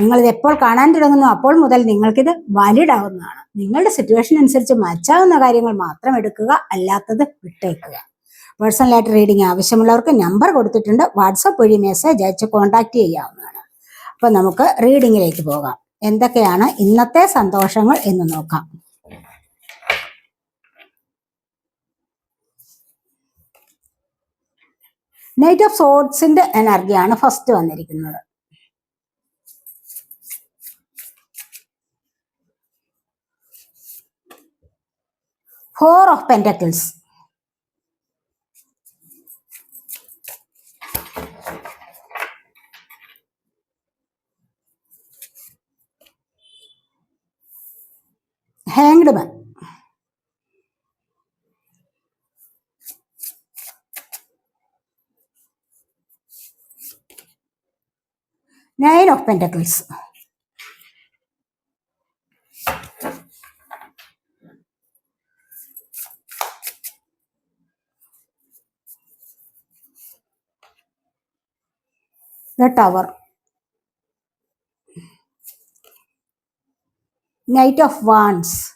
നിങ്ങളിത് എപ്പോൾ കാണാൻ തുടങ്ങുന്നു അപ്പോൾ മുതൽ നിങ്ങൾക്കിത് വാലിഡ് ആവുന്നതാണ് നിങ്ങളുടെ സിറ്റുവേഷൻ അനുസരിച്ച് മച്ചാവുന്ന കാര്യങ്ങൾ മാത്രം എടുക്കുക അല്ലാത്തത് വിട്ടേക്കുക പേഴ്സണലായിട്ട് റീഡിംഗ് ആവശ്യമുള്ളവർക്ക് നമ്പർ കൊടുത്തിട്ടുണ്ട് വാട്സപ്പ് വഴി മെസ്സേജ് അയച്ച് കോൺടാക്ട് ചെയ്യാവുന്നതാണ് അപ്പോൾ നമുക്ക് റീഡിങ്ങിലേക്ക് പോകാം എന്തൊക്കെയാണ് ഇന്നത്തെ സന്തോഷങ്ങൾ എന്ന് നോക്കാം നൈറ്റ് ഓഫ് സോഡ്സിന്റെ എനർജിയാണ് ഫസ്റ്റ് വന്നിരിക്കുന്നത് Four of Pentacles. Hanged Man. Nine of Pentacles. the tower. Knight of Wands.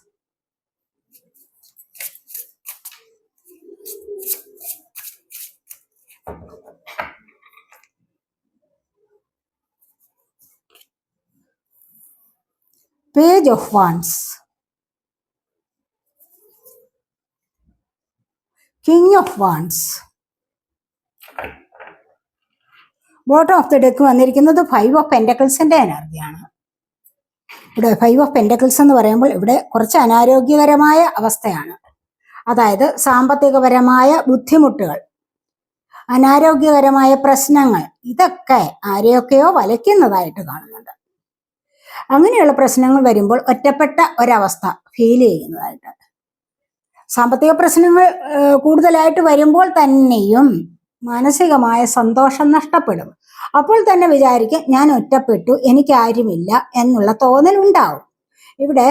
Page of Wands. King of Wands. Bottom of the deck വന്നിരിക്കുന്നത് ഫൈവ് ഓഫ് പെൻഡക്കിൾസിന്റെ എനർജിയാണ് ഇവിടെ ഫൈവ് ഓഫ് പെൻഡക്കിൾസ് എന്ന് പറയുമ്പോൾ ഇവിടെ കുറച്ച് അനാരോഗ്യകരമായ അവസ്ഥയാണ് അതായത് സാമ്പത്തികപരമായ ബുദ്ധിമുട്ടുകൾ അനാരോഗ്യകരമായ പ്രശ്നങ്ങൾ ഇതൊക്കെ ആരെയൊക്കെയോ വലയ്ക്കുന്നതായിട്ട് കാണുന്നുണ്ട് അങ്ങനെയുള്ള പ്രശ്നങ്ങൾ വരുമ്പോൾ ഒറ്റപ്പെട്ട ഒരവസ്ഥ ഫീൽ ചെയ്യുന്നതായിട്ട് സാമ്പത്തിക പ്രശ്നങ്ങൾ കൂടുതലായിട്ട് വരുമ്പോൾ തന്നെയും മാനസികമായ സന്തോഷം നഷ്ടപ്പെടും അപ്പോൾ തന്നെ വിചാരിക്കും ഞാൻ ഒറ്റപ്പെട്ടു എനിക്കാരുമില്ല എന്നുള്ള തോന്നൽ ഉണ്ടാവും ഇവിടെ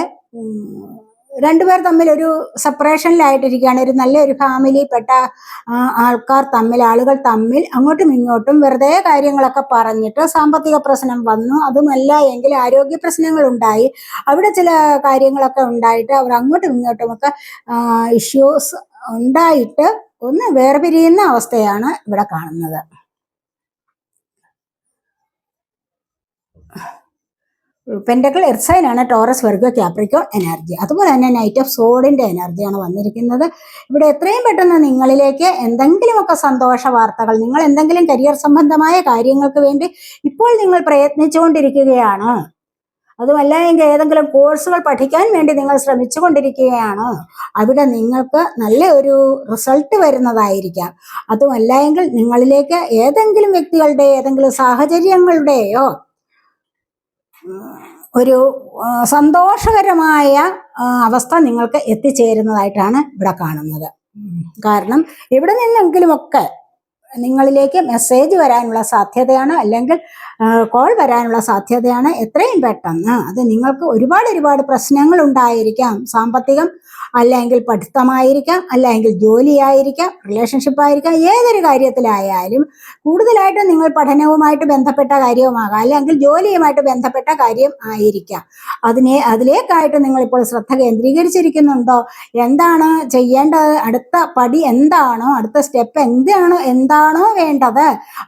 രണ്ടുപേർ തമ്മിൽ ഒരു സെപ്പറേഷനിലായിട്ടിരിക്കുകയാണ് ഒരു നല്ലൊരു ഫാമിലിയിൽപ്പെട്ട ആൾക്കാർ തമ്മിൽ ആളുകൾ തമ്മിൽ അങ്ങോട്ടും ഇങ്ങോട്ടും വെറുതെ കാര്യങ്ങളൊക്കെ പറഞ്ഞിട്ട് സാമ്പത്തിക പ്രശ്നം വന്നു അതുമല്ല എങ്കിൽ ആരോഗ്യ പ്രശ്നങ്ങൾ ഉണ്ടായി അവിടെ ചില കാര്യങ്ങളൊക്കെ ഉണ്ടായിട്ട് അവർ അങ്ങോട്ടും ഒക്കെ ഇഷ്യൂസ് ഉണ്ടായിട്ട് ഒന്ന് വേർപിരിയുന്ന അവസ്ഥയാണ് ഇവിടെ കാണുന്നത് പെൻഡക്കിൾ എർസൈനാണ് ടോറസ് വർഗ ക്യാപ്രിക്കോ എനർജി അതുപോലെ തന്നെ നൈറ്റ് ഓഫ് സോഡിൻ്റെ എനർജിയാണ് വന്നിരിക്കുന്നത് ഇവിടെ എത്രയും പെട്ടെന്ന് നിങ്ങളിലേക്ക് എന്തെങ്കിലുമൊക്കെ സന്തോഷ വാർത്തകൾ നിങ്ങൾ എന്തെങ്കിലും കരിയർ സംബന്ധമായ കാര്യങ്ങൾക്ക് വേണ്ടി ഇപ്പോൾ നിങ്ങൾ പ്രയത്നിച്ചുകൊണ്ടിരിക്കുകയാണ് അതുമല്ല എങ്കിൽ ഏതെങ്കിലും കോഴ്സുകൾ പഠിക്കാൻ വേണ്ടി നിങ്ങൾ ശ്രമിച്ചു കൊണ്ടിരിക്കുകയാണ് അവിടെ നിങ്ങൾക്ക് നല്ല ഒരു റിസൾട്ട് വരുന്നതായിരിക്കാം അതുമല്ല എങ്കിൽ നിങ്ങളിലേക്ക് ഏതെങ്കിലും വ്യക്തികളുടെ ഏതെങ്കിലും സാഹചര്യങ്ങളുടെയോ ഒരു സന്തോഷകരമായ അവസ്ഥ നിങ്ങൾക്ക് എത്തിച്ചേരുന്നതായിട്ടാണ് ഇവിടെ കാണുന്നത് കാരണം ഇവിടെ നിന്നെങ്കിലുമൊക്കെ നിങ്ങളിലേക്ക് മെസ്സേജ് വരാനുള്ള സാധ്യതയാണ് അല്ലെങ്കിൽ കോൾ വരാനുള്ള സാധ്യതയാണ് എത്രയും പെട്ടെന്ന് അത് നിങ്ങൾക്ക് ഒരുപാട് ഒരുപാട് പ്രശ്നങ്ങൾ ഉണ്ടായിരിക്കാം സാമ്പത്തികം അല്ലെങ്കിൽ പഠിത്തമായിരിക്കാം അല്ലെങ്കിൽ ജോലിയായിരിക്കാം റിലേഷൻഷിപ്പ് ആയിരിക്കാം ഏതൊരു കാര്യത്തിലായാലും കൂടുതലായിട്ട് നിങ്ങൾ പഠനവുമായിട്ട് ബന്ധപ്പെട്ട കാര്യവുമാകാം അല്ലെങ്കിൽ ജോലിയുമായിട്ട് ബന്ധപ്പെട്ട കാര്യം ആയിരിക്കാം അതിനെ അതിലേക്കായിട്ട് നിങ്ങളിപ്പോൾ ശ്രദ്ധ കേന്ദ്രീകരിച്ചിരിക്കുന്നുണ്ടോ എന്താണ് ചെയ്യേണ്ടത് അടുത്ത പടി എന്താണോ അടുത്ത സ്റ്റെപ്പ് എന്താണോ എന്താണോ വേണ്ടത്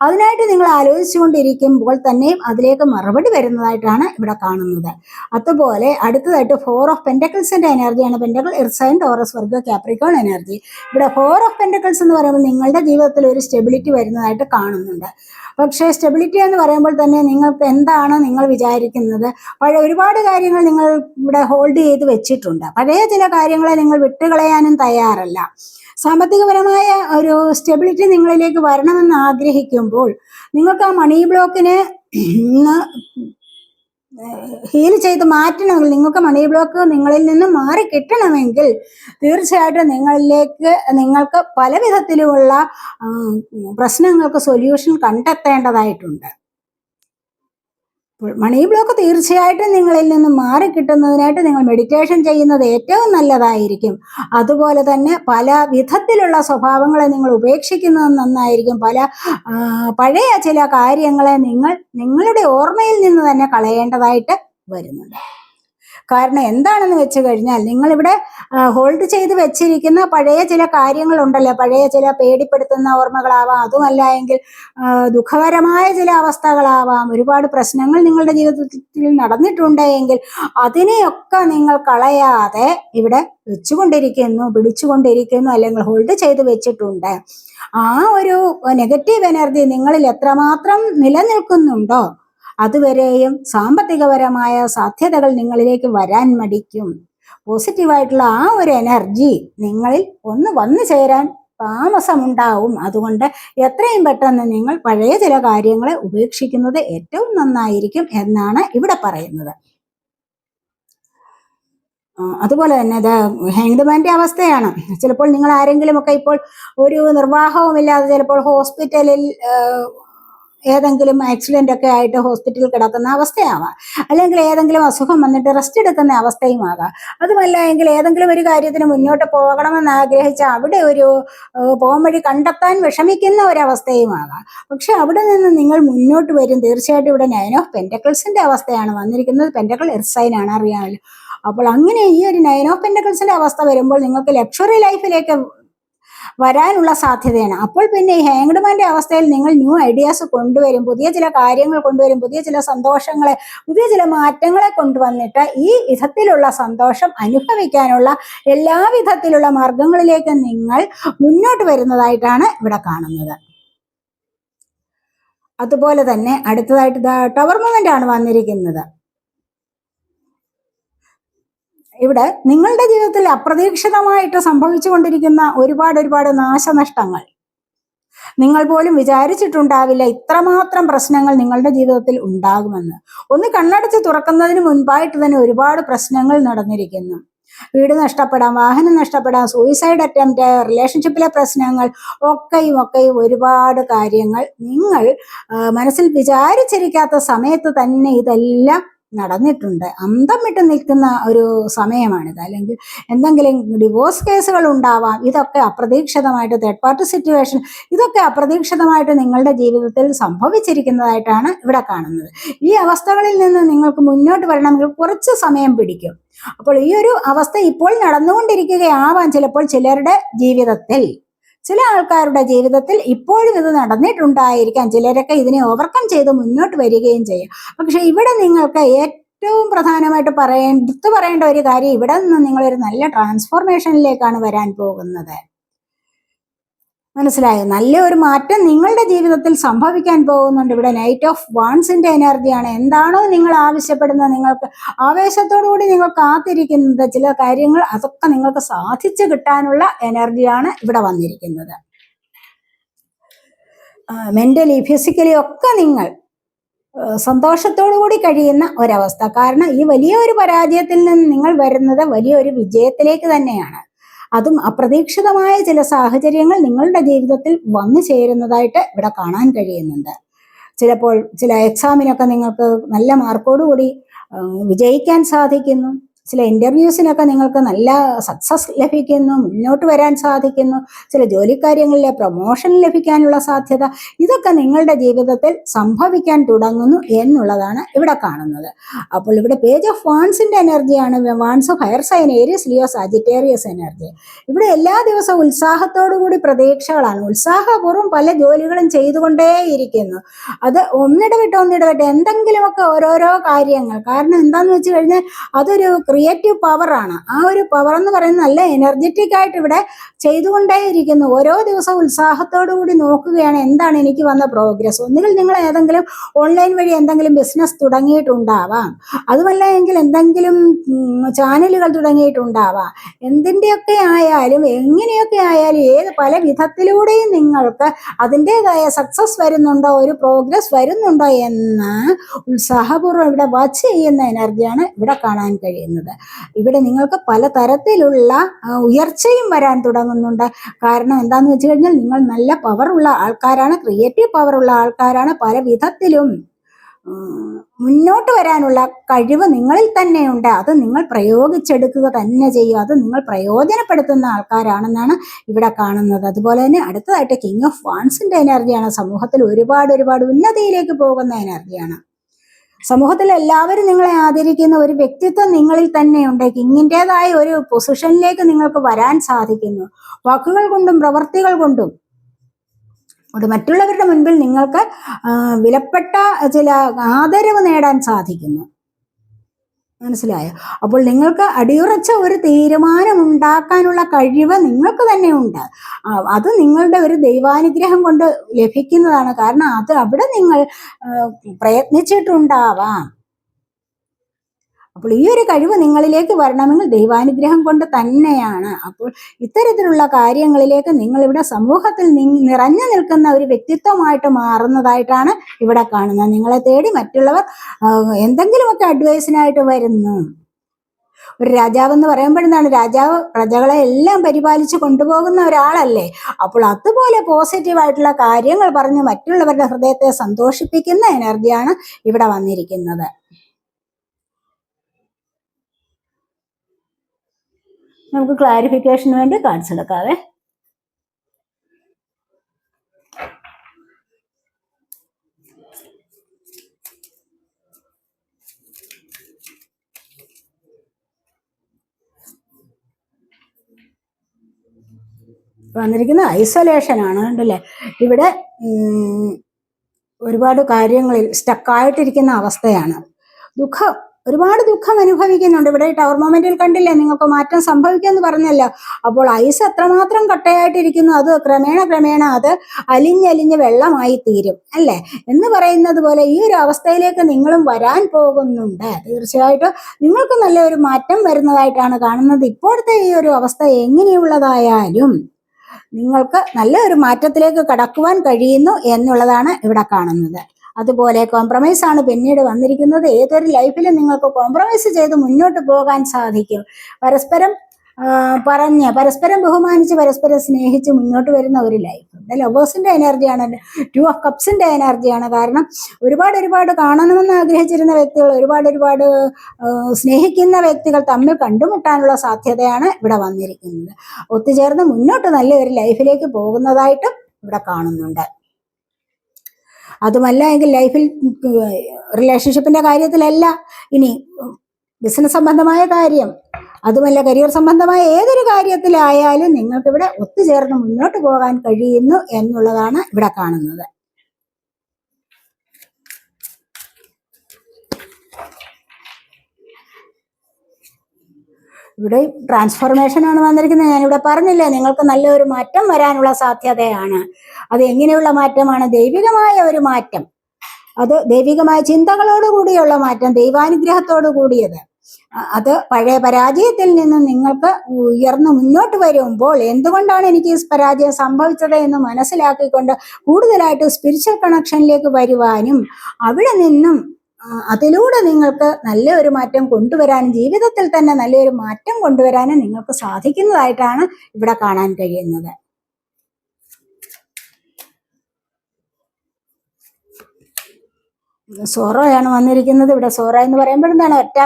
അതിനായിട്ട് നിങ്ങൾ ആലോചിച്ചുകൊണ്ടിരിക്കുമ്പോൾ തന്നെയും അതിലേക്ക് മറുപടി വരുന്നതായിട്ടാണ് ഇവിടെ കാണുന്നത് അതുപോലെ അടുത്തതായിട്ട് ഫോർ ഓഫ് പെൻഡക്കിൾസിന്റെ എനർജിയാണ് pentacle earth sign Taurus Virgo Capricorn energy ഇവിടെ ഫോർ ഓഫ് പെൻഡക്കിൾസ് എന്ന് പറയുമ്പോൾ നിങ്ങളുടെ ജീവിതത്തിൽ ഒരു സ്റ്റെബിലിറ്റി വരുന്നതായിട്ട് കാണുന്നുണ്ട് പക്ഷേ സ്റ്റെബിലിറ്റി എന്ന് പറയുമ്പോൾ തന്നെ നിങ്ങൾക്ക് എന്താണ് നിങ്ങൾ വിചാരിക്കുന്നത് പഴയ ഒരുപാട് കാര്യങ്ങൾ നിങ്ങൾ ഇവിടെ ഹോൾഡ് ചെയ്ത് വെച്ചിട്ടുണ്ട് പഴയ ചില കാര്യങ്ങളെ നിങ്ങൾ വിട്ടുകളയാനും തയ്യാറല്ല സാമ്പത്തികപരമായ ഒരു സ്റ്റെബിലിറ്റി നിങ്ങളിലേക്ക് വരണമെന്ന് ആഗ്രഹിക്കുമ്പോൾ നിങ്ങൾക്ക് ആ മണി ബ്ലോക്കിനെ ഹീൽ ചെയ്ത് മാറ്റണമെങ്കിൽ നിങ്ങൾക്ക് മണി ബ്ലോക്ക് നിങ്ങളിൽ നിന്ന് മാറി കിട്ടണമെങ്കിൽ തീർച്ചയായിട്ടും നിങ്ങളിലേക്ക് നിങ്ങൾക്ക് പല വിധത്തിലുമുള്ള പ്രശ്നങ്ങൾക്ക് സൊല്യൂഷൻ കണ്ടെത്തേണ്ടതായിട്ടുണ്ട് മണി ബ്ലോക്ക് തീർച്ചയായിട്ടും നിങ്ങളിൽ നിന്ന് മാറിക്കിട്ടുന്നതിനായിട്ട് നിങ്ങൾ മെഡിറ്റേഷൻ ചെയ്യുന്നത് ഏറ്റവും നല്ലതായിരിക്കും അതുപോലെ തന്നെ പല വിധത്തിലുള്ള സ്വഭാവങ്ങളെ നിങ്ങൾ ഉപേക്ഷിക്കുന്നത് നന്നായിരിക്കും പല പഴയ ചില കാര്യങ്ങളെ നിങ്ങൾ നിങ്ങളുടെ ഓർമ്മയിൽ നിന്ന് തന്നെ കളയേണ്ടതായിട്ട് വരുന്നുണ്ട് കാരണം എന്താണെന്ന് വെച്ച് കഴിഞ്ഞാൽ നിങ്ങളിവിടെ ഹോൾഡ് ചെയ്ത് വെച്ചിരിക്കുന്ന പഴയ ചില കാര്യങ്ങളുണ്ടല്ലോ പഴയ ചില പേടിപ്പെടുത്തുന്ന ഓർമ്മകളാവാം അതുമല്ല എങ്കിൽ ദുഃഖകരമായ ചില അവസ്ഥകളാവാം ഒരുപാട് പ്രശ്നങ്ങൾ നിങ്ങളുടെ ജീവിതത്തിൽ നടന്നിട്ടുണ്ട് എങ്കിൽ അതിനെയൊക്കെ നിങ്ങൾ കളയാതെ ഇവിടെ വെച്ചുകൊണ്ടിരിക്കുന്നു പിടിച്ചുകൊണ്ടിരിക്കുന്നു അല്ലെങ്കിൽ ഹോൾഡ് ചെയ്ത് വെച്ചിട്ടുണ്ട് ആ ഒരു നെഗറ്റീവ് എനർജി നിങ്ങളിൽ എത്രമാത്രം നിലനിൽക്കുന്നുണ്ടോ അതുവരെയും സാമ്പത്തികപരമായ സാധ്യതകൾ നിങ്ങളിലേക്ക് വരാൻ മടിക്കും പോസിറ്റീവായിട്ടുള്ള ആ ഒരു എനർജി നിങ്ങളിൽ ഒന്ന് വന്നു ചേരാൻ താമസമുണ്ടാവും അതുകൊണ്ട് എത്രയും പെട്ടെന്ന് നിങ്ങൾ പഴയ ചില കാര്യങ്ങളെ ഉപേക്ഷിക്കുന്നത് ഏറ്റവും നന്നായിരിക്കും എന്നാണ് ഇവിടെ പറയുന്നത് അതുപോലെ തന്നെ ഇത് ഹാങ്ഡ്മാൻ്റെ അവസ്ഥയാണ് ചിലപ്പോൾ നിങ്ങൾ ആരെങ്കിലുമൊക്കെ ഇപ്പോൾ ഒരു നിർവാഹവുമില്ലാതെ ചിലപ്പോൾ ഹോസ്പിറ്റലിൽ ഏതെങ്കിലും ആക്സിഡന്റ് ഒക്കെ ആയിട്ട് ഹോസ്പിറ്റലിൽ കിടക്കുന്ന അവസ്ഥയാവാം അല്ലെങ്കിൽ ഏതെങ്കിലും അസുഖം വന്നിട്ട് റെസ്റ്റ് എടുക്കുന്ന ആകാം അതുമല്ല എങ്കിൽ ഏതെങ്കിലും ഒരു കാര്യത്തിന് മുന്നോട്ട് പോകണമെന്ന് ആഗ്രഹിച്ച അവിടെ ഒരു പോംവഴി കണ്ടെത്താൻ വിഷമിക്കുന്ന ആകാം പക്ഷെ അവിടെ നിന്ന് നിങ്ങൾ മുന്നോട്ട് വരും തീർച്ചയായിട്ടും ഇവിടെ നയൻ ഓഫ് പെൻറ്റക്കിൾസിന്റെ അവസ്ഥയാണ് വന്നിരിക്കുന്നത് പെൻറ്റക്കിൾ എർസൈനാണ് അറിയാമല്ലോ അപ്പോൾ അങ്ങനെ ഈ ഒരു നയൻ ഓഫ് പെൻറ്റക്കിൾസിന്റെ അവസ്ഥ വരുമ്പോൾ നിങ്ങൾക്ക് ലക്ഷറി ലൈഫിലേക്ക് വരാനുള്ള സാധ്യതയാണ് അപ്പോൾ പിന്നെ ഈ ഹാങ്ഡ്മാന്റെ അവസ്ഥയിൽ നിങ്ങൾ ന്യൂ ഐഡിയാസ് കൊണ്ടുവരും പുതിയ ചില കാര്യങ്ങൾ കൊണ്ടുവരും പുതിയ ചില സന്തോഷങ്ങളെ പുതിയ ചില മാറ്റങ്ങളെ കൊണ്ടുവന്നിട്ട് ഈ വിധത്തിലുള്ള സന്തോഷം അനുഭവിക്കാനുള്ള എല്ലാവിധത്തിലുള്ള മാർഗങ്ങളിലേക്ക് നിങ്ങൾ മുന്നോട്ട് വരുന്നതായിട്ടാണ് ഇവിടെ കാണുന്നത് അതുപോലെ തന്നെ അടുത്തതായിട്ട് ടവർ മൂവ്മെന്റ് ആണ് വന്നിരിക്കുന്നത് ഇവിടെ നിങ്ങളുടെ ജീവിതത്തിൽ അപ്രതീക്ഷിതമായിട്ട് സംഭവിച്ചുകൊണ്ടിരിക്കുന്ന ഒരുപാട് ഒരുപാട് നാശനഷ്ടങ്ങൾ നിങ്ങൾ പോലും വിചാരിച്ചിട്ടുണ്ടാവില്ല ഇത്രമാത്രം പ്രശ്നങ്ങൾ നിങ്ങളുടെ ജീവിതത്തിൽ ഉണ്ടാകുമെന്ന് ഒന്ന് കണ്ണടച്ച് തുറക്കുന്നതിന് മുൻപായിട്ട് തന്നെ ഒരുപാട് പ്രശ്നങ്ങൾ നടന്നിരിക്കുന്നു വീട് നഷ്ടപ്പെടാം വാഹനം നഷ്ടപ്പെടാം സൂയിസൈഡ് അറ്റംപ്റ്റ് റിലേഷൻഷിപ്പിലെ പ്രശ്നങ്ങൾ ഒക്കെയും ഒക്കെയും ഒരുപാട് കാര്യങ്ങൾ നിങ്ങൾ മനസ്സിൽ വിചാരിച്ചിരിക്കാത്ത സമയത്ത് തന്നെ ഇതെല്ലാം നടന്നിട്ടുണ്ട് അന്തം വിട്ട് നിൽക്കുന്ന ഒരു സമയമാണിത് അല്ലെങ്കിൽ എന്തെങ്കിലും ഡിവോഴ്സ് കേസുകൾ ഉണ്ടാവാം ഇതൊക്കെ അപ്രതീക്ഷിതമായിട്ട് തേർഡ് പാർട്ടി സിറ്റുവേഷൻ ഇതൊക്കെ അപ്രതീക്ഷിതമായിട്ട് നിങ്ങളുടെ ജീവിതത്തിൽ സംഭവിച്ചിരിക്കുന്നതായിട്ടാണ് ഇവിടെ കാണുന്നത് ഈ അവസ്ഥകളിൽ നിന്ന് നിങ്ങൾക്ക് മുന്നോട്ട് വരണമെങ്കിൽ കുറച്ച് സമയം പിടിക്കും അപ്പോൾ ഈ ഒരു അവസ്ഥ ഇപ്പോൾ നടന്നുകൊണ്ടിരിക്കുകയാവാം ചിലപ്പോൾ ചിലരുടെ ജീവിതത്തിൽ ചില ആൾക്കാരുടെ ജീവിതത്തിൽ ഇപ്പോഴും ഇത് നടന്നിട്ടുണ്ടായിരിക്കാം ചിലരൊക്കെ ഇതിനെ ഓവർകം ചെയ്ത് മുന്നോട്ട് വരികയും ചെയ്യാം പക്ഷെ ഇവിടെ നിങ്ങൾക്ക് ഏറ്റവും പ്രധാനമായിട്ട് പറയേണ്ട പറയേണ്ട ഒരു കാര്യം ഇവിടെ നിന്ന് നിങ്ങളൊരു നല്ല ട്രാൻസ്ഫോർമേഷനിലേക്കാണ് വരാൻ പോകുന്നത് മനസ്സിലായോ നല്ല ഒരു മാറ്റം നിങ്ങളുടെ ജീവിതത്തിൽ സംഭവിക്കാൻ പോകുന്നുണ്ട് ഇവിടെ നൈറ്റ് ഓഫ് വാൺസിന്റെ എനർജിയാണ് എന്താണോ നിങ്ങൾ ആവശ്യപ്പെടുന്നത് നിങ്ങൾക്ക് ആവേശത്തോടുകൂടി നിങ്ങൾ കാത്തിരിക്കുന്നത് ചില കാര്യങ്ങൾ അതൊക്കെ നിങ്ങൾക്ക് സാധിച്ചു കിട്ടാനുള്ള എനർജിയാണ് ഇവിടെ വന്നിരിക്കുന്നത് മെന്റലി ഫിസിക്കലി ഒക്കെ നിങ്ങൾ കൂടി കഴിയുന്ന ഒരവസ്ഥ കാരണം ഈ വലിയ ഒരു പരാജയത്തിൽ നിന്ന് നിങ്ങൾ വരുന്നത് വലിയൊരു വിജയത്തിലേക്ക് തന്നെയാണ് അതും അപ്രതീക്ഷിതമായ ചില സാഹചര്യങ്ങൾ നിങ്ങളുടെ ജീവിതത്തിൽ വന്നു ചേരുന്നതായിട്ട് ഇവിടെ കാണാൻ കഴിയുന്നുണ്ട് ചിലപ്പോൾ ചില എക്സാമിനൊക്കെ നിങ്ങൾക്ക് നല്ല മാർക്കോടുകൂടി വിജയിക്കാൻ സാധിക്കുന്നു ചില ഇന്റർവ്യൂസിനൊക്കെ നിങ്ങൾക്ക് നല്ല സക്സസ് ലഭിക്കുന്നു മുന്നോട്ട് വരാൻ സാധിക്കുന്നു ചില ജോലിക്കാര്യങ്ങളിലെ പ്രൊമോഷൻ ലഭിക്കാനുള്ള സാധ്യത ഇതൊക്കെ നിങ്ങളുടെ ജീവിതത്തിൽ സംഭവിക്കാൻ തുടങ്ങുന്നു എന്നുള്ളതാണ് ഇവിടെ കാണുന്നത് അപ്പോൾ ഇവിടെ പേജ് ഓഫ് വാൺസിൻ്റെ എനർജിയാണ് wands fire sign Aries Leo Sagittarius energy ഇവിടെ എല്ലാ ദിവസവും ഉത്സാഹത്തോടുകൂടി പ്രതീക്ഷകളാണ് ഉത്സാഹപൂർവ്വം പല ജോലികളും ചെയ്തുകൊണ്ടേയിരിക്കുന്നു അത് ഒന്നിടവിട്ട് ഒന്നിടവിട്ട് എന്തെങ്കിലുമൊക്കെ ഓരോരോ കാര്യങ്ങൾ കാരണം എന്താണെന്ന് വെച്ച് കഴിഞ്ഞാൽ അതൊരു ക്രിയേറ്റീവ് പവറാണ് ആ ഒരു പവർ എന്ന് പറയുന്നത് നല്ല എനർജറ്റിക് ആയിട്ട് ഇവിടെ ചെയ്തുകൊണ്ടേയിരിക്കുന്നു ഓരോ ദിവസവും ഉത്സാഹത്തോടു കൂടി നോക്കുകയാണ് എന്താണ് എനിക്ക് വന്ന പ്രോഗ്രസ് ഒന്നുകിൽ നിങ്ങൾ ഏതെങ്കിലും ഓൺലൈൻ വഴി എന്തെങ്കിലും ബിസിനസ് തുടങ്ങിയിട്ടുണ്ടാവാം അതുമല്ല എങ്കിൽ എന്തെങ്കിലും ചാനലുകൾ തുടങ്ങിയിട്ടുണ്ടാവാം എന്തിൻ്റെയൊക്കെ ആയാലും എങ്ങനെയൊക്കെ ആയാലും ഏത് പല വിധത്തിലൂടെയും നിങ്ങൾക്ക് അതിൻ്റെതായ സക്സസ് വരുന്നുണ്ടോ ഒരു പ്രോഗ്രസ് വരുന്നുണ്ടോ എന്ന് ഉത്സാഹപൂർവ്വം ഇവിടെ വാച്ച് ചെയ്യുന്ന എനർജിയാണ് ഇവിടെ കാണാൻ കഴിയുന്നത് തുടങ്ങുന്നുണ്ട് ഇവിടെ നിങ്ങൾക്ക് പല തരത്തിലുള്ള ഉയർച്ചയും വരാൻ തുടങ്ങുന്നുണ്ട് കാരണം എന്താണെന്ന് വെച്ച് കഴിഞ്ഞാൽ നിങ്ങൾ നല്ല പവറുള്ള ആൾക്കാരാണ് ക്രിയേറ്റീവ് പവറുള്ള ആൾക്കാരാണ് പല വിധത്തിലും മുന്നോട്ട് വരാനുള്ള കഴിവ് നിങ്ങളിൽ തന്നെയുണ്ട് അത് നിങ്ങൾ പ്രയോഗിച്ചെടുക്കുക തന്നെ ചെയ്യുക അത് നിങ്ങൾ പ്രയോജനപ്പെടുത്തുന്ന ആൾക്കാരാണെന്നാണ് ഇവിടെ കാണുന്നത് അതുപോലെ തന്നെ അടുത്തതായിട്ട് കിങ് ഓഫ് വാൺസിന്റെ എനർജിയാണ് സമൂഹത്തിൽ ഒരുപാട് ഒരുപാട് ഉന്നതിയിലേക്ക് പോകുന്ന എനർജിയാണ് സമൂഹത്തിൽ എല്ലാവരും നിങ്ങളെ ആദരിക്കുന്ന ഒരു വ്യക്തിത്വം നിങ്ങളിൽ തന്നെ ഉണ്ട് കിങ്ങിൻ്റെതായ ഒരു പൊസിഷനിലേക്ക് നിങ്ങൾക്ക് വരാൻ സാധിക്കുന്നു വാക്കുകൾ കൊണ്ടും പ്രവർത്തികൾ കൊണ്ടും അതുകൊണ്ട് മറ്റുള്ളവരുടെ മുൻപിൽ നിങ്ങൾക്ക് വിലപ്പെട്ട ചില ആദരവ് നേടാൻ സാധിക്കുന്നു മനസ്സിലായോ അപ്പോൾ നിങ്ങൾക്ക് അടിയുറച്ച ഒരു തീരുമാനം ഉണ്ടാക്കാനുള്ള കഴിവ് നിങ്ങൾക്ക് തന്നെ ഉണ്ട് അത് നിങ്ങളുടെ ഒരു ദൈവാനുഗ്രഹം കൊണ്ട് ലഭിക്കുന്നതാണ് കാരണം അത് അവിടെ നിങ്ങൾ പ്രയത്നിച്ചിട്ടുണ്ടാവാം അപ്പോൾ ഈ ഒരു കഴിവ് നിങ്ങളിലേക്ക് വരണമെങ്കിൽ ദൈവാനുഗ്രഹം കൊണ്ട് തന്നെയാണ് അപ്പോൾ ഇത്തരത്തിലുള്ള കാര്യങ്ങളിലേക്ക് നിങ്ങൾ ഇവിടെ സമൂഹത്തിൽ നിറഞ്ഞു നിൽക്കുന്ന ഒരു വ്യക്തിത്വമായിട്ട് മാറുന്നതായിട്ടാണ് ഇവിടെ കാണുന്നത് നിങ്ങളെ തേടി മറ്റുള്ളവർ എന്തെങ്കിലുമൊക്കെ അഡ്വൈസിനായിട്ട് വരുന്നു ഒരു രാജാവ് എന്ന് പറയുമ്പോഴെന്താണ് രാജാവ് പ്രജകളെ എല്ലാം പരിപാലിച്ച് കൊണ്ടുപോകുന്ന ഒരാളല്ലേ അപ്പോൾ അതുപോലെ പോസിറ്റീവായിട്ടുള്ള കാര്യങ്ങൾ പറഞ്ഞ് മറ്റുള്ളവരുടെ ഹൃദയത്തെ സന്തോഷിപ്പിക്കുന്ന എനർജിയാണ് ഇവിടെ വന്നിരിക്കുന്നത് നമുക്ക് ക്ലാരിഫിക്കേഷന് വേണ്ടി കാണിച്ചെടുക്കാവേ വന്നിരിക്കുന്ന ഐസൊലേഷൻ ആണ് ഉണ്ടല്ലേ ഇവിടെ ഒരുപാട് കാര്യങ്ങളിൽ സ്റ്റക്കായിട്ടിരിക്കുന്ന അവസ്ഥയാണ് ദുഃഖം ഒരുപാട് ദുഃഖം അനുഭവിക്കുന്നുണ്ട് ഇവിടെ ടവർ മൊമെന്റിൽ കണ്ടില്ലേ നിങ്ങൾക്ക് മാറ്റം സംഭവിക്കുമെന്ന് പറഞ്ഞല്ലോ അപ്പോൾ ഐസ് എത്രമാത്രം കട്ടയായിട്ടിരിക്കുന്നു അത് ക്രമേണ ക്രമേണ അത് അലിഞ്ഞലിഞ്ഞ് വെള്ളമായി തീരും അല്ലേ എന്ന് പറയുന്നത് പോലെ ഈ ഒരു അവസ്ഥയിലേക്ക് നിങ്ങളും വരാൻ പോകുന്നുണ്ട് തീർച്ചയായിട്ടും നിങ്ങൾക്ക് നല്ലൊരു മാറ്റം വരുന്നതായിട്ടാണ് കാണുന്നത് ഇപ്പോഴത്തെ ഈ ഒരു അവസ്ഥ എങ്ങനെയുള്ളതായാലും നിങ്ങൾക്ക് നല്ലൊരു മാറ്റത്തിലേക്ക് കടക്കുവാൻ കഴിയുന്നു എന്നുള്ളതാണ് ഇവിടെ കാണുന്നത് അതുപോലെ കോംപ്രമൈസ് ആണ് പിന്നീട് വന്നിരിക്കുന്നത് ഏതൊരു ലൈഫിലും നിങ്ങൾക്ക് കോംപ്രമൈസ് ചെയ്ത് മുന്നോട്ട് പോകാൻ സാധിക്കും പരസ്പരം പറഞ്ഞ് പരസ്പരം ബഹുമാനിച്ച് പരസ്പരം സ്നേഹിച്ച് മുന്നോട്ട് വരുന്ന ഒരു ലൈഫ് ലവേഴ്സിന്റെ എനർജിയാണ് ടു ഓഫ് കപ്സിന്റെ എനർജിയാണ് കാരണം ഒരുപാട് ഒരുപാട് കാണണമെന്ന് ആഗ്രഹിച്ചിരുന്ന വ്യക്തികൾ ഒരുപാട് ഒരുപാട് സ്നേഹിക്കുന്ന വ്യക്തികൾ തമ്മിൽ കണ്ടുമുട്ടാനുള്ള സാധ്യതയാണ് ഇവിടെ വന്നിരിക്കുന്നത് ഒത്തുചേർന്ന് മുന്നോട്ട് നല്ലൊരു ലൈഫിലേക്ക് പോകുന്നതായിട്ടും ഇവിടെ കാണുന്നുണ്ട് അതുമല്ല എങ്കിൽ ലൈഫിൽ റിലേഷൻഷിപ്പിന്റെ കാര്യത്തിലല്ല ഇനി ബിസിനസ് സംബന്ധമായ കാര്യം അതുമല്ല കരിയർ സംബന്ധമായ ഏതൊരു കാര്യത്തിലായാലും നിങ്ങൾക്കിവിടെ ഒത്തുചേർന്ന് മുന്നോട്ട് പോകാൻ കഴിയുന്നു എന്നുള്ളതാണ് ഇവിടെ കാണുന്നത് ഇവിടെ ട്രാൻസ്ഫോർമേഷനാണ് വന്നിരിക്കുന്നത് ഞാനിവിടെ പറഞ്ഞില്ലേ നിങ്ങൾക്ക് നല്ലൊരു മാറ്റം വരാനുള്ള സാധ്യതയാണ് അത് എങ്ങനെയുള്ള മാറ്റമാണ് ദൈവികമായ ഒരു മാറ്റം അത് ദൈവികമായ ചിന്തകളോട് കൂടിയുള്ള മാറ്റം ദൈവാനുഗ്രഹത്തോട് കൂടിയത് അത് പഴയ പരാജയത്തിൽ നിന്ന് നിങ്ങൾക്ക് ഉയർന്നു മുന്നോട്ട് വരുമ്പോൾ എന്തുകൊണ്ടാണ് എനിക്ക് ഈ പരാജയം സംഭവിച്ചത് എന്ന് മനസ്സിലാക്കിക്കൊണ്ട് കൂടുതലായിട്ട് സ്പിരിച്വൽ കണക്ഷനിലേക്ക് വരുവാനും അവിടെ നിന്നും അതിലൂടെ നിങ്ങൾക്ക് നല്ല ഒരു മാറ്റം കൊണ്ടുവരാനും ജീവിതത്തിൽ തന്നെ നല്ലൊരു മാറ്റം കൊണ്ടുവരാനും നിങ്ങൾക്ക് സാധിക്കുന്നതായിട്ടാണ് ഇവിടെ കാണാൻ കഴിയുന്നത് സോറോയാണ് വന്നിരിക്കുന്നത് ഇവിടെ സോറ എന്ന് പറയുമ്പോൾ എന്താണ് ഒറ്റ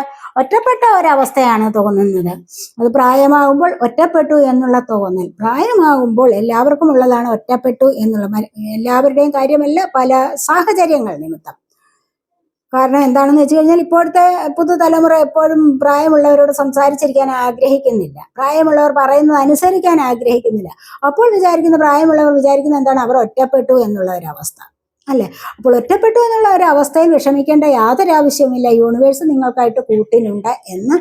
ഒറ്റപ്പെട്ട ഒരവസ്ഥയാണ് തോന്നുന്നത് അത് പ്രായമാകുമ്പോൾ ഒറ്റപ്പെട്ടു എന്നുള്ള തോന്നൽ പ്രായമാകുമ്പോൾ എല്ലാവർക്കും ഉള്ളതാണ് ഒറ്റപ്പെട്ടു എന്നുള്ള എല്ലാവരുടെയും കാര്യമല്ല പല സാഹചര്യങ്ങൾ നിമിത്തം കാരണം എന്താണെന്ന് വെച്ച് കഴിഞ്ഞാൽ ഇപ്പോഴത്തെ പുതുതലമുറ എപ്പോഴും പ്രായമുള്ളവരോട് സംസാരിച്ചിരിക്കാൻ ആഗ്രഹിക്കുന്നില്ല പ്രായമുള്ളവർ പറയുന്നത് അനുസരിക്കാൻ ആഗ്രഹിക്കുന്നില്ല അപ്പോൾ വിചാരിക്കുന്ന പ്രായമുള്ളവർ വിചാരിക്കുന്ന എന്താണ് അവർ ഒറ്റപ്പെട്ടു എന്നുള്ള ഒരു അവസ്ഥ അല്ലേ അപ്പോൾ ഒറ്റപ്പെട്ടു എന്നുള്ള ഒരു അവസ്ഥയിൽ വിഷമിക്കേണ്ട യാതൊരു ആവശ്യവുമില്ല യൂണിവേഴ്സ് നിങ്ങൾക്കായിട്ട് കൂട്ടിനുണ്ട് എന്ന്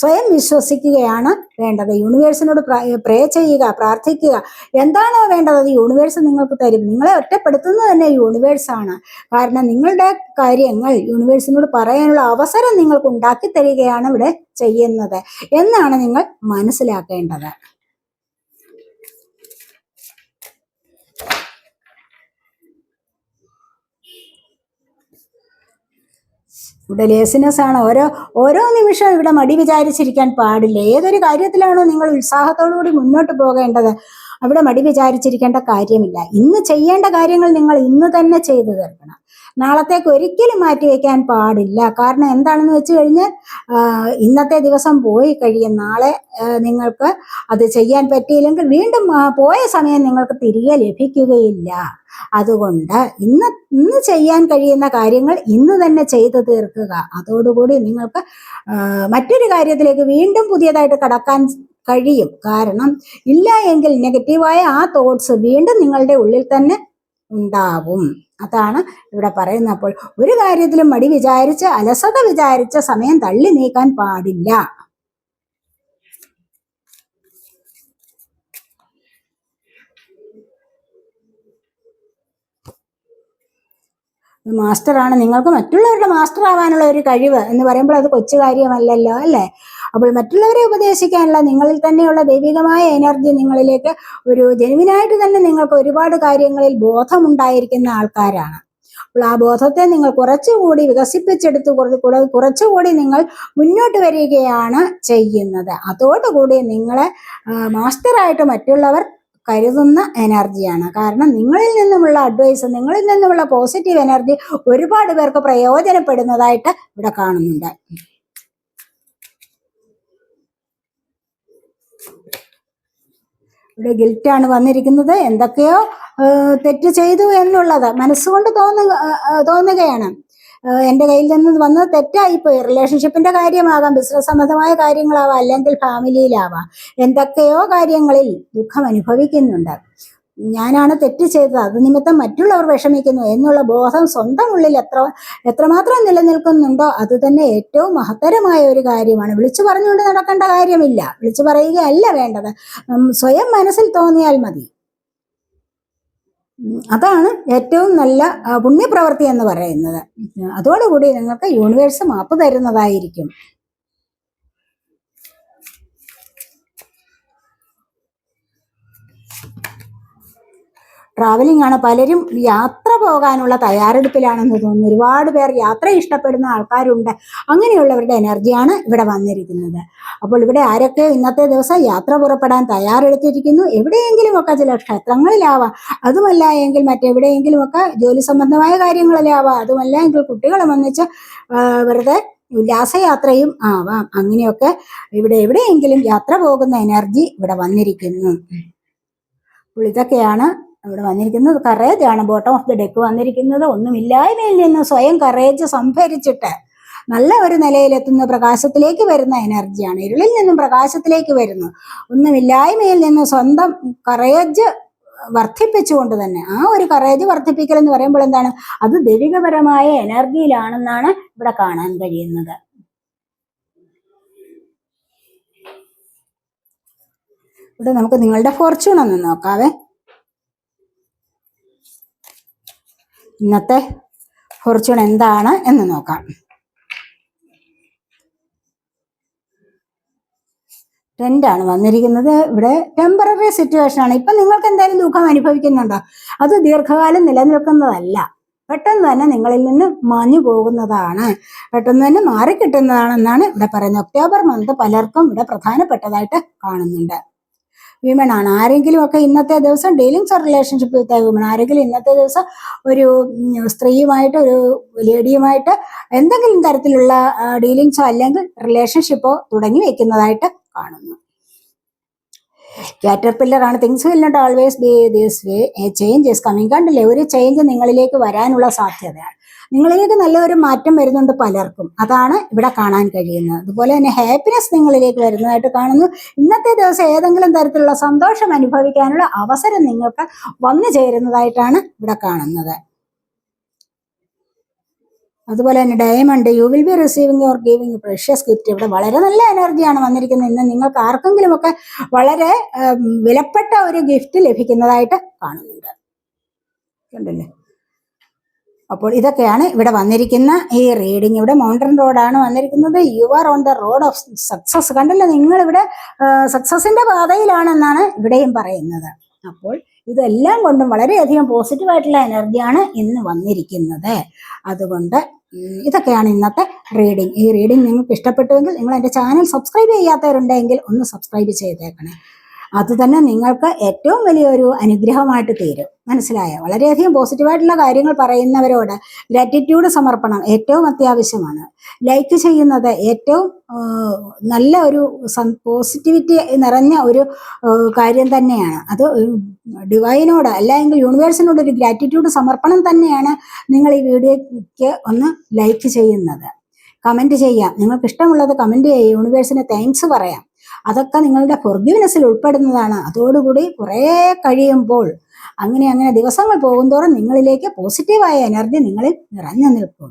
സ്വയം വിശ്വസിക്കുകയാണ് വേണ്ടത് യൂണിവേഴ്സിനോട് പ്രേ ചെയ്യുക പ്രാർത്ഥിക്കുക എന്താണോ വേണ്ടത് അത് യൂണിവേഴ്സ് നിങ്ങൾക്ക് തരും നിങ്ങളെ ഒറ്റപ്പെടുത്തുന്നത് തന്നെ യൂണിവേഴ്സാണ് കാരണം നിങ്ങളുടെ കാര്യങ്ങൾ യൂണിവേഴ്സിനോട് പറയാനുള്ള അവസരം നിങ്ങൾക്ക് ഉണ്ടാക്കി തരികയാണ് ഇവിടെ ചെയ്യുന്നത് എന്നാണ് നിങ്ങൾ മനസ്സിലാക്കേണ്ടത് ഇവിടെ ലേസിനെസ് ആണ് ഓരോ ഓരോ നിമിഷവും ഇവിടെ മടി വിചാരിച്ചിരിക്കാൻ പാടില്ല ഏതൊരു കാര്യത്തിലാണോ നിങ്ങൾ ഉത്സാഹത്തോടുകൂടി മുന്നോട്ട് പോകേണ്ടത് അവിടെ മടി വിചാരിച്ചിരിക്കേണ്ട കാര്യമില്ല ഇന്ന് ചെയ്യേണ്ട കാര്യങ്ങൾ നിങ്ങൾ ഇന്ന് തന്നെ ചെയ്തു തീർക്കണം നാളത്തേക്ക് ഒരിക്കലും വയ്ക്കാൻ പാടില്ല കാരണം എന്താണെന്ന് വെച്ച് കഴിഞ്ഞാൽ ഇന്നത്തെ ദിവസം പോയി കഴിയും നാളെ നിങ്ങൾക്ക് അത് ചെയ്യാൻ പറ്റിയില്ലെങ്കിൽ വീണ്ടും പോയ സമയം നിങ്ങൾക്ക് തിരികെ ലഭിക്കുകയില്ല അതുകൊണ്ട് ഇന്ന് ഇന്ന് ചെയ്യാൻ കഴിയുന്ന കാര്യങ്ങൾ ഇന്ന് തന്നെ ചെയ്തു തീർക്കുക അതോടുകൂടി നിങ്ങൾക്ക് മറ്റൊരു കാര്യത്തിലേക്ക് വീണ്ടും പുതിയതായിട്ട് കടക്കാൻ കഴിയും കാരണം ഇല്ല എങ്കിൽ നെഗറ്റീവായ ആ തോട്ട്സ് വീണ്ടും നിങ്ങളുടെ ഉള്ളിൽ തന്നെ ഉണ്ടാവും അതാണ് ഇവിടെ പറയുന്നത് അപ്പോൾ ഒരു കാര്യത്തിലും മടി വിചാരിച്ച് അലസത വിചാരിച്ച് സമയം തള്ളി നീക്കാൻ പാടില്ല മാസ്റ്ററാണ് നിങ്ങൾക്ക് മറ്റുള്ളവരുടെ മാസ്റ്റർ ആവാനുള്ള ഒരു കഴിവ് എന്ന് പറയുമ്പോൾ അത് കൊച്ചു കാര്യമല്ലല്ലോ അല്ലേ അപ്പോൾ മറ്റുള്ളവരെ ഉപദേശിക്കാനുള്ള നിങ്ങളിൽ തന്നെയുള്ള ദൈവികമായ എനർജി നിങ്ങളിലേക്ക് ഒരു ജനുവിനായിട്ട് തന്നെ നിങ്ങൾക്ക് ഒരുപാട് കാര്യങ്ങളിൽ ബോധമുണ്ടായിരിക്കുന്ന ആൾക്കാരാണ് അപ്പോൾ ആ ബോധത്തെ നിങ്ങൾ കുറച്ചുകൂടി വികസിപ്പിച്ചെടുത്ത് കുറച്ച് കുറച്ചുകൂടി നിങ്ങൾ മുന്നോട്ട് വരികയാണ് ചെയ്യുന്നത് അതോടുകൂടി നിങ്ങളെ മാസ്റ്ററായിട്ട് മറ്റുള്ളവർ കരുതുന്ന എനർജിയാണ് കാരണം നിങ്ങളിൽ നിന്നുമുള്ള അഡ്വൈസ് നിങ്ങളിൽ നിന്നുമുള്ള പോസിറ്റീവ് എനർജി ഒരുപാട് പേർക്ക് പ്രയോജനപ്പെടുന്നതായിട്ട് ഇവിടെ കാണുന്നുണ്ട് ഇവിടെ ഗിൽറ്റാണ് വന്നിരിക്കുന്നത് എന്തൊക്കെയോ തെറ്റ് ചെയ്തു എന്നുള്ളത് മനസ്സുകൊണ്ട് തോന്നുക തോന്നുകയാണ് എൻ്റെ കയ്യിൽ നിന്ന് വന്നത് തെറ്റായിപ്പോയി റിലേഷൻഷിപ്പിന്റെ കാര്യമാകാം ബിസിനസ് സംബന്ധമായ കാര്യങ്ങളാവാം അല്ലെങ്കിൽ ഫാമിലിയിലാവാം എന്തൊക്കെയോ കാര്യങ്ങളിൽ ദുഃഖം അനുഭവിക്കുന്നുണ്ട് ഞാനാണ് തെറ്റ് ചെയ്തത് അത് നിമിത്തം മറ്റുള്ളവർ വിഷമിക്കുന്നു എന്നുള്ള ബോധം സ്വന്തം ഉള്ളിൽ എത്ര എത്രമാത്രം നിലനിൽക്കുന്നുണ്ടോ അത് തന്നെ ഏറ്റവും മഹത്തരമായ ഒരു കാര്യമാണ് വിളിച്ചു പറഞ്ഞുകൊണ്ട് നടക്കേണ്ട കാര്യമില്ല വിളിച്ചു പറയുകയല്ല വേണ്ടത് സ്വയം മനസ്സിൽ തോന്നിയാൽ മതി അതാണ് ഏറ്റവും നല്ല പുണ്യപ്രവൃത്തി എന്ന് പറയുന്നത് അതോടുകൂടി നിങ്ങൾക്ക് യൂണിവേഴ്സ് മാപ്പ് തരുന്നതായിരിക്കും ട്രാവലിംഗ് ആണ് പലരും യാത്ര പോകാനുള്ള തയ്യാറെടുപ്പിലാണെന്ന് തോന്നുന്നു ഒരുപാട് പേർ യാത്ര ഇഷ്ടപ്പെടുന്ന ആൾക്കാരുണ്ട് അങ്ങനെയുള്ളവരുടെ എനർജിയാണ് ഇവിടെ വന്നിരിക്കുന്നത് അപ്പോൾ ഇവിടെ ആരൊക്കെ ഇന്നത്തെ ദിവസം യാത്ര പുറപ്പെടാൻ തയ്യാറെടുത്തിരിക്കുന്നു എവിടെയെങ്കിലുമൊക്കെ ചില ക്ഷേത്രങ്ങളിലാവാം അതുമല്ല എങ്കിൽ മറ്റെവിടെയെങ്കിലുമൊക്കെ ജോലി സംബന്ധമായ കാര്യങ്ങളിലാവാം അതുമല്ല എങ്കിൽ കുട്ടികളെ വന്നിച്ച് വെറുതെ ഉല്ലാസയാത്രയും ആവാം അങ്ങനെയൊക്കെ ഇവിടെ എവിടെയെങ്കിലും യാത്ര പോകുന്ന എനർജി ഇവിടെ വന്നിരിക്കുന്നു അപ്പോൾ ഇതൊക്കെയാണ് ഇവിടെ വന്നിരിക്കുന്നത് ആണ് ബോട്ടം ഓഫ് ദി ഡെക്ക് വന്നിരിക്കുന്നത് ഒന്നുമില്ലായ്മയിൽ നിന്ന് സ്വയം കറേജ് സംഭരിച്ചിട്ട് നല്ല ഒരു നിലയിലെത്തുന്ന പ്രകാശത്തിലേക്ക് വരുന്ന എനർജിയാണ് ഇരുളിൽ നിന്നും പ്രകാശത്തിലേക്ക് വരുന്നു ഒന്നുമില്ലായ്മയിൽ നിന്ന് സ്വന്തം കറേജ് വർദ്ധിപ്പിച്ചുകൊണ്ട് തന്നെ ആ ഒരു കറേജ് വർദ്ധിപ്പിക്കൽ എന്ന് പറയുമ്പോൾ എന്താണ് അത് ദൈവികപരമായ എനർജിയിലാണെന്നാണ് ഇവിടെ കാണാൻ കഴിയുന്നത് ഇവിടെ നമുക്ക് നിങ്ങളുടെ ഫോർച്യൂൺ ഒന്ന് നോക്കാവേ ഇന്നത്തെ ഫോർച്യൂൺ എന്താണ് എന്ന് നോക്കാം ാണ് വന്നിരിക്കുന്നത് ഇവിടെ ടെമ്പററി സിറ്റുവേഷൻ ആണ് ഇപ്പൊ നിങ്ങൾക്ക് എന്തായാലും ദുഃഖം അനുഭവിക്കുന്നുണ്ടോ അത് ദീർഘകാലം നിലനിൽക്കുന്നതല്ല പെട്ടെന്ന് തന്നെ നിങ്ങളിൽ നിന്ന് മഞ്ഞു പോകുന്നതാണ് പെട്ടെന്ന് തന്നെ മാറിക്കിട്ടുന്നതാണെന്നാണ് ഇവിടെ പറയുന്നത് ഒക്ടോബർ മന്ത് പലർക്കും ഇവിടെ പ്രധാനപ്പെട്ടതായിട്ട് കാണുന്നുണ്ട് വിമൺ ആണ് ആരെങ്കിലും ഒക്കെ ഇന്നത്തെ ദിവസം dealings or relationship with women ആരെങ്കിലും ഇന്നത്തെ ദിവസം ഒരു സ്ത്രീയുമായിട്ട് ഒരു ലേഡിയുമായിട്ട് എന്തെങ്കിലും തരത്തിലുള്ള ഡീലിങ്സോ അല്ലെങ്കിൽ റിലേഷൻഷിപ്പോ തുടങ്ങി വെക്കുന്നതായിട്ട് കാണുന്നു പില്ലർ ആണ് things will not always be this way a change is coming കണ്ടില്ലേ ഒരു ചേഞ്ച് നിങ്ങളിലേക്ക് വരാനുള്ള സാധ്യതയാണ് നിങ്ങളിലേക്ക് നല്ലൊരു മാറ്റം വരുന്നുണ്ട് പലർക്കും അതാണ് ഇവിടെ കാണാൻ കഴിയുന്നത് അതുപോലെ തന്നെ ഹാപ്പിനെസ് നിങ്ങളിലേക്ക് വരുന്നതായിട്ട് കാണുന്നു ഇന്നത്തെ ദിവസം ഏതെങ്കിലും തരത്തിലുള്ള സന്തോഷം അനുഭവിക്കാനുള്ള അവസരം നിങ്ങൾക്ക് വന്നു ചേരുന്നതായിട്ടാണ് ഇവിടെ കാണുന്നത് അതുപോലെ തന്നെ diamond you will be receiving your giving precious gift ഇവിടെ വളരെ നല്ല എനർജിയാണ് വന്നിരിക്കുന്നത് ഇന്ന് നിങ്ങൾക്ക് ആർക്കെങ്കിലും ഒക്കെ വളരെ വിലപ്പെട്ട ഒരു ഗിഫ്റ്റ് ലഭിക്കുന്നതായിട്ട് കാണുന്നുണ്ട് കണ്ടല്ലേ അപ്പോൾ ഇതൊക്കെയാണ് ഇവിടെ വന്നിരിക്കുന്ന ഈ റീഡിംഗ് ഇവിടെ മൗണ്ടൻ റോഡാണ് വന്നിരിക്കുന്നത് you are on the road of success കണ്ടല്ലോ നിങ്ങൾ ഇവിടെ സക്സസിന്റെ പാതയിലാണെന്നാണ് ഇവിടെയും പറയുന്നത് അപ്പോൾ ഇതെല്ലാം കൊണ്ടും വളരെയധികം ആയിട്ടുള്ള എനർജിയാണ് ഇന്ന് വന്നിരിക്കുന്നത് അതുകൊണ്ട് ഇതൊക്കെയാണ് ഇന്നത്തെ റീഡിംഗ് ഈ റീഡിംഗ് നിങ്ങൾക്ക് ഇഷ്ടപ്പെട്ടുവെങ്കിൽ നിങ്ങൾ എൻ്റെ ചാനൽ സബ്സ്ക്രൈബ് ചെയ്യാത്തവരുണ്ടെങ്കിൽ ഒന്ന് സബ്സ്ക്രൈബ് ചെയ്തേക്കണേ അത് തന്നെ നിങ്ങൾക്ക് ഏറ്റവും വലിയൊരു അനുഗ്രഹമായിട്ട് തീരും മനസ്സിലായോ വളരെയധികം പോസിറ്റീവായിട്ടുള്ള കാര്യങ്ങൾ പറയുന്നവരോട് ഗ്രാറ്റിറ്റ്യൂഡ് സമർപ്പണം ഏറ്റവും അത്യാവശ്യമാണ് ലൈക്ക് ചെയ്യുന്നത് ഏറ്റവും നല്ല ഒരു പോസിറ്റിവിറ്റി നിറഞ്ഞ ഒരു കാര്യം തന്നെയാണ് അത് ഡിവൈനോട് അല്ലെങ്കിൽ യൂണിവേഴ്സിനോട് ഒരു ഗ്രാറ്റിറ്റ്യൂഡ് സമർപ്പണം തന്നെയാണ് നിങ്ങൾ ഈ വീഡിയോയ്ക്ക് ഒന്ന് ലൈക്ക് ചെയ്യുന്നത് കമൻറ്റ് ചെയ്യാം നിങ്ങൾക്ക് ഇഷ്ടമുള്ളത് കമൻറ്റ് ചെയ്യാം യൂണിവേഴ്സിന് താങ്ക്സ് പറയാം അതൊക്കെ നിങ്ങളുടെ ഫൊർഗീവ്നെസ്സിൽ ഉൾപ്പെടുന്നതാണ് അതോടുകൂടി കുറേ കഴിയുമ്പോൾ അങ്ങനെ അങ്ങനെ ദിവസങ്ങൾ പോകുന്തോറും നിങ്ങളിലേക്ക് പോസിറ്റീവായ എനർജി നിങ്ങളിൽ നിറഞ്ഞു നിൽക്കും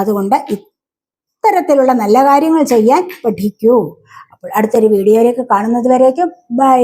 അതുകൊണ്ട് ഇത്തരത്തിലുള്ള നല്ല കാര്യങ്ങൾ ചെയ്യാൻ പഠിക്കൂ അപ്പോൾ അടുത്തൊരു വീഡിയോയിലേക്ക് കാണുന്നത് വരേക്കും ബൈ